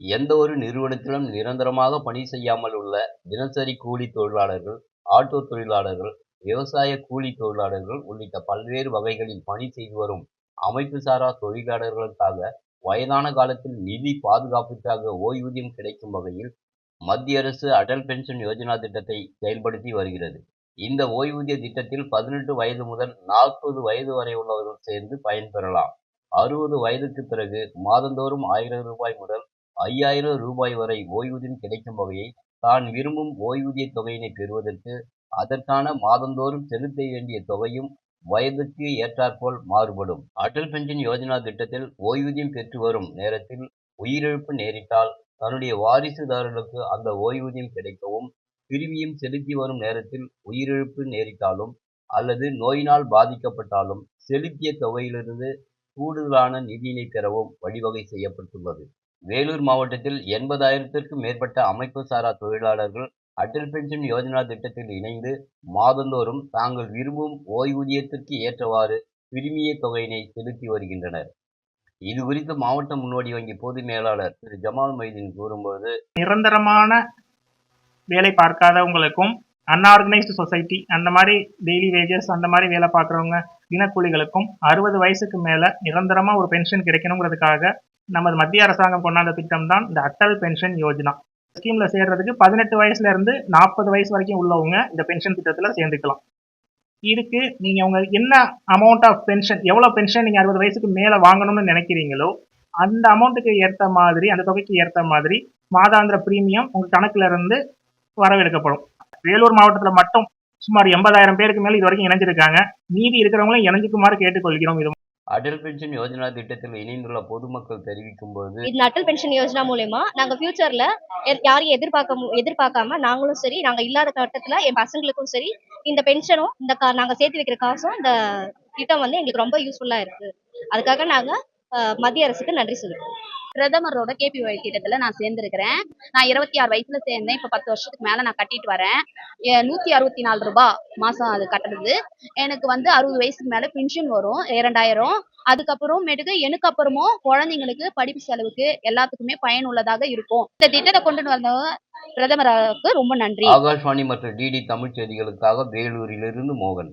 எந்த ஒரு நிறுவனத்திலும் நிரந்தரமாக பணி செய்யாமல் உள்ள தினசரி கூலி தொழிலாளர்கள் ஆட்டோ தொழிலாளர்கள் விவசாய கூலி தொழிலாளர்கள் உள்ளிட்ட பல்வேறு வகைகளில் பணி செய்து வரும் அமைப்பு சாரா தொழிலாளர்களுக்காக வயதான காலத்தில் நிதி பாதுகாப்புக்காக ஓய்வூதியம் கிடைக்கும் வகையில் மத்திய அரசு அடல் பென்ஷன் யோஜனா திட்டத்தை செயல்படுத்தி வருகிறது. இந்த ஓய்வூதிய திட்டத்தில் பதினெட்டு வயது முதல் நாற்பது வயது வரை உள்ளவர்கள் சேர்ந்து பயன்பெறலாம். அறுபது வயதுக்கு பிறகு மாதந்தோறும் ஆயிரம் ரூபாய் முதல் ஐயாயிரம் ரூபாய் வரை ஓய்வூதியம் கிடைக்கும் வகையை தான் விரும்பும் ஓய்வூதிய தொகையினை பெறுவதற்கு அதற்கான மாதந்தோறும் செலுத்த வேண்டிய தொகையும் வயதுக்கு ஏற்றாற்போல் மாறுபடும். அடல் பென்ஷன் யோஜனா திட்டத்தில் ஓய்வூதியம் பெற்று வரும் நேரத்தில் உயிரிழப்பு நேரிட்டால் தன்னுடைய வாரிசுதாரர்களுக்கு அந்த ஓய்வூதியம் கிடைக்கவும் பிரிமியம் செலுத்தி வரும் நேரத்தில் உயிரிழப்பு நேரிட்டாலும் அல்லது நோயினால் பாதிக்கப்பட்டாலும் செலுத்திய தொகையிலிருந்து கூடுதலான நிதியினை பெறவும் வழிவகை செய்யப்பட்டுள்ளது. வேலூர் மாவட்டத்தில் எண்பதாயிரத்திற்கும் மேற்பட்ட அமைப்பு சாரா தொழிலாளர்கள் அடல் பென்ஷன் யோஜனா திட்டத்தில் இணைந்து மாதந்தோறும் தாங்கள் விரும்பும் ஓய்வூதியத்திற்கு ஏற்றவாறு பிரிமிய தொகையினை செலுத்தி வருகின்றனர். இது குறித்து மாவட்ட முன்னோடி வங்கி பொது மேலாளர் திரு. ஜமால் மைதீன் கூறும்போது நிரந்தரமான வேலை பார்க்காதவங்களுக்கும் அன்ஆர்கனைஸ்டு சொசைட்டி அந்த மாதிரி டெய்லி வேஜஸ் அந்த மாதிரி வேலை பார்க்குறவங்க தினக்கூலிகளுக்கும் அறுபது வயசுக்கு மேலே நிரந்தரமாக ஒரு பென்ஷன் கிடைக்கணுங்கிறதுக்காக நமது மத்திய அரசாங்கம் கொண்டாந்த திட்டம் தான் இந்த அட்டல் பென்ஷன் யோஜனா. ஸ்கீம்ல சேர்றதுக்கு பதினெட்டு வயசுல இருந்து நாற்பது வயசு வரைக்கும் உள்ளவங்க இந்த பென்ஷன் திட்டத்தில் சேர்ந்துக்கலாம். இதுக்கு நீங்கள் உங்க என்ன அமௌண்ட் ஆஃப் பென்ஷன் எவ்வளோ பென்ஷன் நீங்கள் அறுபது வயசுக்கு மேலே வாங்கணும்னு நினைக்கிறீங்களோ அந்த அமௌண்ட்டுக்கு ஏற்ற மாதிரி அந்த தொகைக்கு ஏற்ற மாதிரி மாதாந்திர பிரீமியம் உங்கள் கணக்குல இருந்து வரவெடுக்கப்படும். வேலூர் மாவட்டத்தில் மட்டும் சுமார் எண்பதாயிரம் பேருக்கு மேலே இது வரைக்கும் இணைஞ்சிருக்காங்க. மீதி இருக்கிறவங்களும் இணைஞ்சுக்குமாறு கேட்டுக்கொள்கிறோம் இது அடல் பென்ஷன் யோஜனா திட்டத்தில் இணைந்துள்ள பொதுமக்கள் தெரிவிக்கும் போது இந்த அட்டல் பென்ஷன் யோஜனா மூலயமா நாங்க ஃபியூச்சர்ல யாரையும் எதிர்பார்க்க மு- எதிர்பார்க்காம நாங்களும் சரி நாங்க இல்லாத கட்டத்துல என் பசங்களுக்கும் சரி இந்த பென்ஷனும் இந்த கா- நாங்க சேர்த்து வைக்கிற காசும் இந்த திட்டம் வந்து எங்களுக்கு ரொம்ப யூஸ்ஃபுல்லா இருக்கு. அதுக்காக நாங்க மத்திய அரசுக்கு நன்றி சொல்லுவோம் பிரதமரோட கேபிஒய் திட்டத்துல நான் சேர்ந்திருக்கிறேன். நான் இருபத்தி ஆறு வயசுல சேர்ந்தேன். இப்ப பத்து வருஷத்துக்கு மேல நான் கட்டிட்டு வரேன். நூத்தி அறுபத்தி நாலு ரூபாய் மாசம் அது கட்டுறது. எனக்கு வந்து அறுபது வயசுக்கு மேல பென்ஷன் வரும். இரண்டாயிரம். அதுக்கப்புறமேட்டுக்கு எனக்கு அப்புறமும் குழந்தைங்களுக்கு படிப்பு செலவுக்கு எல்லாத்துக்குமே பயனுள்ளதாக இருக்கும். இந்த திட்டத்தை கொண்டு வந்தவங்க பிரதமருக்கு ரொம்ப நன்றி. ஆகாஷ்வாணி மற்றும் டிடி தமிழ் செய்திகளுக்காக வேலூரிலிருந்து மோகன்.